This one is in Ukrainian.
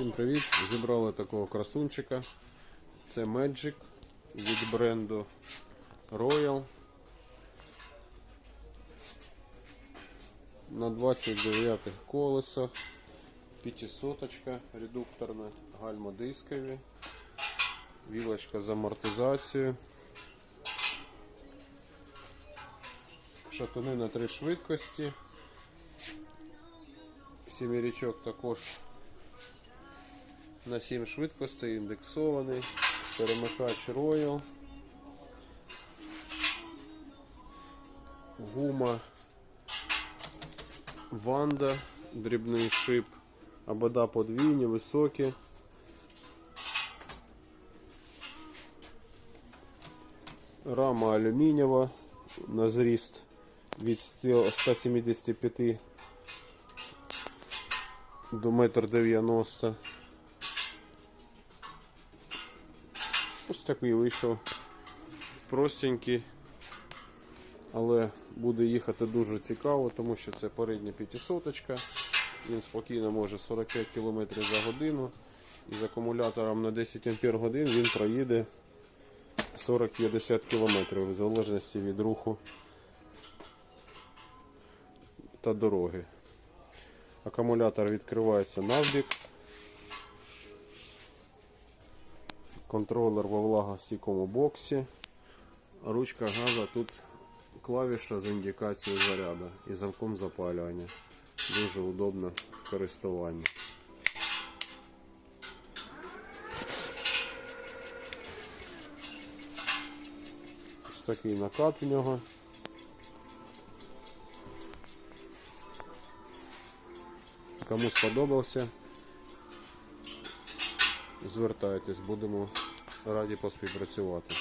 Всім привіт! Зібрали такого красунчика. Це Magic від бренду Royal. На 29 колесах. 500 редукторна, гальмодискові, вілочка з амортизацією. Шатуни на три швидкості. Сімірічок також на 7 швидкостей індексований, перемикач Royal, гума. Ванда, дрібний шип, обода подвійні, високі. Рама алюмінієва. На зріст від 175 до метр дев'яносто. Такий вийшов простенький, але буде їхати дуже цікаво, тому що це передня 500 Він спокійно може 45 км за годину. І з акумулятором на 10 Ампер годин він проїде 40-50 км в залежності від руху та дороги. Акумулятор відкривається навбік. Контролер во влагостійкому боксі. Ручка газа тут клавіша з індикацією заряду і замком запалювання. Дуже удобно в користуванні. Ось такий накат в нього. Кому сподобався, звертайтесь, будемо раді поспівпрацювати.